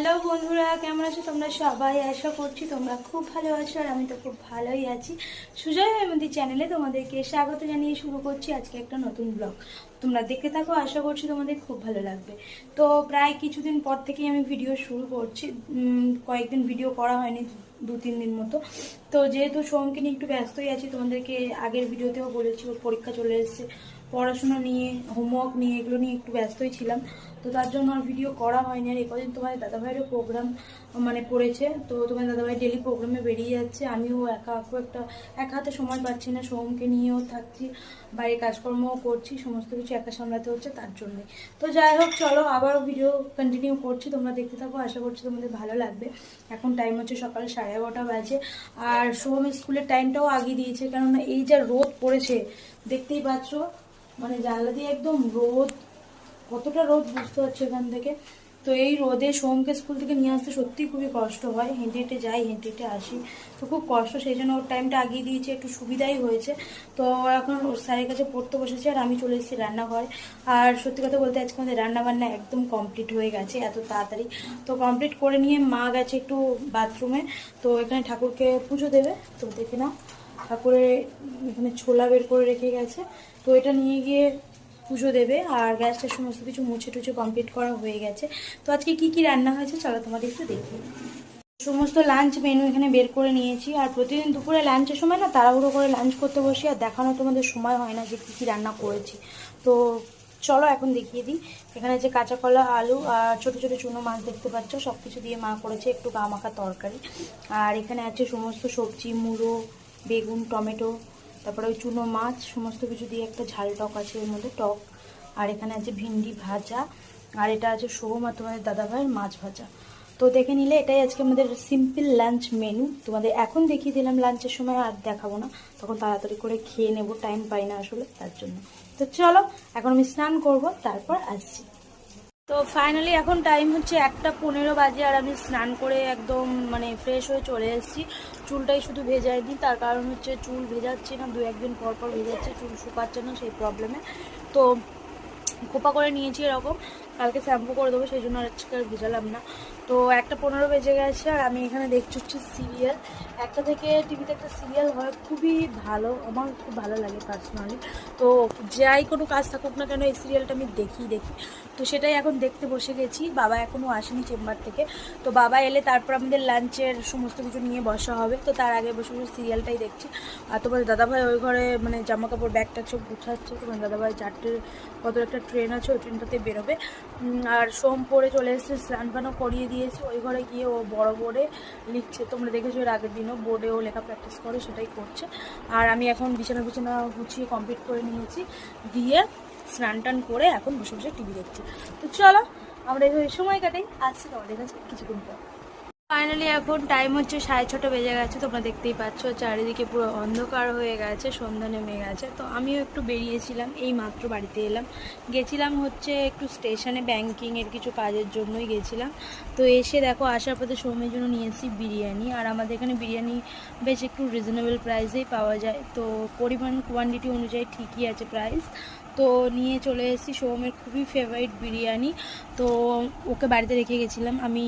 Hello বন্ধুরা, কেমন আছো? তোমরা সবাই আশা করছি তোমরা খুব ভালো আছো আর আমি তো খুব ভালোই আছি। সুজয় আমাদের চ্যানেলে তোমাদেরকে স্বাগত জানিয়ে শুরু করছি আজকে একটা নতুন ব্লগ তোমরা দেখতে থাকো, আশা করছি তোমাদের খুব ভালো লাগবে। তো প্রায় কিছুদিন পর থেকেই আমি ভিডিও শুরু করছি। কয়েকদিন ভিডিও করা হয়নি, দু, তিন দিন মতো। তো যেহেতু সোমকে নিয়ে একটু ব্যস্তই আছি, তোমাদেরকে আগের ভিডিওতেও বলেছি ওর পরীক্ষা চলে এসেছে, পড়াশোনা নিয়ে হোমওয়ার্ক নিয়ে, এগুলো নিয়ে একটু ব্যস্তই ছিলাম। তো তার জন্য আর ভিডিও করা হয়নি। আর একদিন তোমাদের দাদাভাইয়েরও প্রোগ্রাম মানে পড়েছে। তো তোমার দাদাভাই ডেলি প্রোগ্রামে বেরিয়ে যাচ্ছে। আমিও একা, খুব একটা এক হাতে সময় পাচ্ছি না। সোমকে নিয়েও থাকছি, বাইরে কাজকর্মও করছি, সমস্ত কিছু একা সামলাতে হচ্ছে তার জন্যই তো যাই হোক, চলো আবারও ভিডিও কন্টিনিউ করছি। তোমরা দেখতে থাকো, আশা করছি তোমাদের ভালো লাগবে। এখন টাইম হচ্ছে সকাল সাড়ে এগারোটা বাজে। আর সোম স্কুলের টাইমটাও আগিয়ে দিয়েছে। কেননা এই যা রোদ পড়েছে, দেখতেই পাচ্ছ মানে জানলা দিয়ে একদম রোদ কতটা রোদ বুঝতে পারছ এখান থেকে? তো এই রোদে সোমকে স্কুল থেকে নিয়ে আসতে সত্যি খুবই কষ্ট হয়। হেঁটে হেঁটে যাই, হেঁটে হেঁটে আসি। তো খুব কষ্ট, সেই জন্য ওর টাইমটা আগিয়ে দিয়েছে, একটু সুবিধাই হয়েছে। তো এখন ওর স্যারের কাছে পড়তে বসেছে আর আমি চলে এসেছি রান্নাঘরে। আর সত্যি কথা বলতে আজকে আমাদের রান্না বান্না একদম কমপ্লিট হয়ে গেছে, এত তাড়াতাড়ি। তো কমপ্লিট করে নিয়ে মা গেছে একটু বাথরুমে তো এখানে ঠাকুরকে পুজো দেবে। তো দেখে নাও, ঠাকুরের এখানে ছোলা বের করে রেখে গেছে। তো এটা নিয়ে গিয়ে পুজো দেবে আর গ্যাসটা সমস্ত কিছু মুছে টুছে কমপ্লিট করা হয়ে গেছে। তো আজকে কি কি রান্না হয়েছে চলো তোমাদের একটু দেখি। সমস্ত লাঞ্চ মেনু এখানে বের করে নিয়েছি আর প্রতিদিন দুপুরে লাঞ্চের সময় না তাড়াহুড়ো করে লাঞ্চ করতে বসি আর দেখানো তোমাদের সময় হয় না যে কী কী রান্না করেছি। তো চলো এখন দেখিয়ে দিই। এখানে যে কাঁচা কলা, আলু আর ছোটো ছোটো চুনো মাছ দেখতে পাচ্ছ সব কিছু দিয়ে মা করেছে একটু গা মাখা তরকারি। আর এখানে আছে সমস্ত সবজি, মূলো, বেগুন, টমেটো তারপরে ওই চুনো মাছ, সমস্ত কিছু দিয়ে একটা ঝাল টক আছে এর মধ্যে, টক। আর এখানে আছে ভিন্ডি ভাজা, আর এটা আছে সোহম তোমাদের দাদাভাইয়ের মাছ ভাজা। তো দেখে নিলে এটাই আজকে আমাদের সিম্পল লাঞ্চ মেনু তোমাদের এখন দেখিয়ে দিলাম লাঞ্চের সময়, আর দেখাবো না। তখন তাড়াতাড়ি করে খেয়ে নেব টাইম পাই না আসলে, তার জন্য। তো চলো, এখন আমি স্নান করব, তারপর আসছি। তো ফাইনালি এখন টাইম হচ্ছে একটা পনেরো বাজে আর আমি স্নান করে একদম মানে ফ্রেশ হয়ে চলে এসেছি। চুলটাই শুধু ভেজায়নি, তার কারণ হচ্ছে চুল ভেজাচ্ছি না, দু একদিন পর পর ভেজাচ্ছে, চুল শুকাচ্ছে না সেই প্রবলেমে তো খোপা করে নিয়েছি এরকম। কালকে শ্যাম্পু করে দেবো, সেই জন্য আজকে আর ভেজালাম না। তো একটা পনেরো বেজে গেছে, আর আমি এখানে দেখছি হচ্ছে সিরিয়াল একটা থেকে টিভিতে একটা সিরিয়াল হয়, খুবই ভালো, আমার খুব ভালো লাগে পার্সোনালি তো যাই কোনো কাজ থাকুক না কেন, এই সিরিয়ালটা আমি দেখি দেখি। তো সেটাই এখন দেখতে বসে গেছি, বাবা এখনও আসেনি চেম্বার থেকে। তো বাবা এলে তারপর আমাদের লাঞ্চের সমস্ত কিছু নিয়ে বসা হবে, তো তার আগে বসে বসে সিরিয়ালটাই দেখছি। আর তোমার দাদাভাই ওই ঘরে মানে জামা কাপড় ব্যাগ ট্যাগ সব গুছাচ্ছে, তোমার দাদাভাই চারটে কত একটা ট্রেন আছে, ওই ট্রেনটাতে বেরোবে। আর সোম পরে চলে এসেছে স্নান ফানও করিয়ে দিয়েছে। ওই ঘরে গিয়ে ও বড় বোর্ডে লিখছে, তোমরা দেখেছ এর আগের দিনও বোর্ডে ও লেখা প্র্যাকটিস করে, সেটাই করছে। আর আমি এখন বিছানা বিছানা গুছিয়ে কমপ্লিট করে নিয়েছি, দিয়ে স্নান টান করে এখন বসে বসে টিভি দেখছি। তো চলো, আমরা এই সময় কাটাই আসছি তোমাদের কাছে কিছুক্ষণ পর। ফাইনালি এখন টাইম হচ্ছে সাড়ে ছটা বেজে গেছে, তোমরা দেখতেই পাচ্ছ, চারিদিকে পুরো অন্ধকার হয়ে গেছে সন্ধ্যা নেমে গেছে তো আমিও একটু বেরিয়েছিলাম, এই মাত্র বাড়িতে এলাম। গেছিলাম হচ্ছে একটু স্টেশনে ব্যাংকিংয়ের কিছু কাজের জন্যই গেছিলাম। তো এসে দেখো, আসার পথে সময়ের জন্য নিয়ে এসেছি বিরিয়ানি। আর আমাদের এখানে বিরিয়ানি বেশ একটু রিজনেবল প্রাইসেই পাওয়া যায়। তো পরিমাণ কোয়ান্টিটি অনুযায়ী ঠিকই আছে প্রাইস তো নিয়ে চলে এসেছি সোহমের খুবই ফেভারিট বিরিয়ানি। তো ওকে বাড়িতে রেখে গেছিলাম। আমি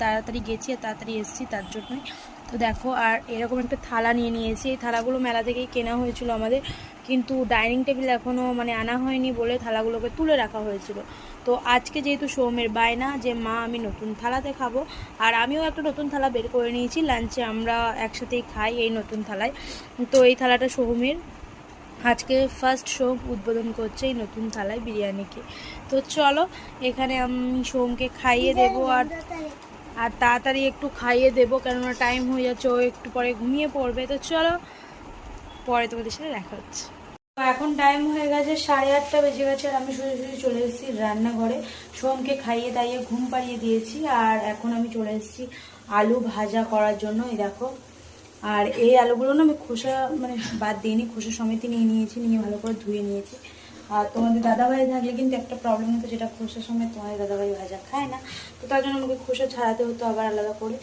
তাড়াতাড়ি গেছি আর তাড়াতাড়ি এসেছি তার জন্যই। তো দেখো, আর এরকম একটা থালা নিয়ে নিয়েছি। এই থালাগুলো মেলা থেকেই কেনা হয়েছিল আমাদের। কিন্তু ডাইনিং টেবিল এখনও মানে আনা হয়নি বলে থালাগুলোকে তুলে রাখা হয়েছিল। তো আজকে যেহেতু সোমের বায়না যে, মা, আমি নতুন থালাতে খাব আর আমিও একটা নতুন থালা বের করে নিয়েছি। লাঞ্চে আমরা একসাথেই খাই এই নতুন থালায়। তো এই থালাটা সোহমের। আজকে ফার্স্ট শো উদ্বোধন করছে এই নতুন থালায় বিরিয়ানিকে তো চলো, এখানে আমি সোমকে খাইয়ে দেবো আর আর তাড়াতাড়ি একটু খাইয়ে দেবো, কেননা টাইম হয়ে যাচ্ছে, ও একটু পরে ঘুমিয়ে পড়বে। তো চলো, পরে তোমাদের সাথে দেখা হচ্ছে। তো এখন টাইম হয়ে গেছে, সাড়ে আটটা বেজে গেছে, আর আমি সোজা সোজা চলে এসেছি রান্নাঘরে। সোমকে খাইয়ে দাইয়ে ঘুম পাড়িয়ে দিয়েছি, আর এখন আমি চলে এসেছি আলু ভাজা করার জন্য। এই দেখো আর এই আলুগুলো না আমি খোসা মানে বাদ দিইনি, খোসা সমেত নিয়ে নিয়েছি, নিয়ে ভালো করে ধুয়ে নিয়েছি। আর তোমাদের দাদাভাই থাকলে কিন্তু একটা প্রবলেম হতো যেটা খোসা সমেত তোমাদের দাদাভাই ভাজা খায় না। তো তার জন্য আমাকে খোসা ছাড়াতে হতো আবার আলাদা করে।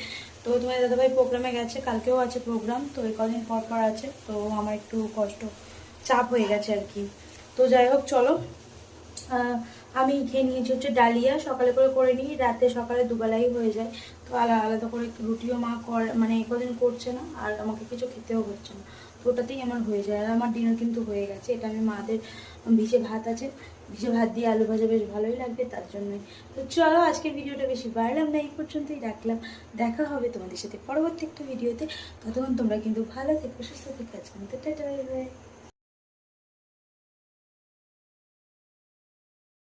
তো তোমাদের দাদাভাই প্রোগ্রামে গেছে, কালকেও আছে প্রোগ্রাম তো এই কদিন পর পর আছে, তো আমার একটু কষ্ট, চাপ হয়ে গেছে আর কি। তো যাই হোক, চলো। আমি খেয়ে নিয়েছি হচ্ছে ডালিয়া, সকালে করে করে নিই, রাতে সকালে দুবেলাই হয়ে যায়। তো আলাদা আলাদা করে রুটিও মা কর মানে কদিন করছে না, আর আমাকে কিছু খেতেও হচ্ছে না। তো ওটাতেই আমার হয়ে যায়। আর আমার ডিনার কিন্তু হয়ে গেছে। এটা আমি মাদের ভিজে ভাত আছে। ভিজে ভাত দিয়ে আলু ভাজা বেশ ভালোই লাগবে তার জন্যই। তো চলো আজকের ভিডিওটা বেশি বাড়লাম না, এই পর্যন্তই রাখলাম। দেখা হবে তোমাদের সাথে পরবর্তী একটা ভিডিওতে। ততক্ষণ তোমরা কিন্তু ভালো থেকো, সুস্থ থেকো। আজকে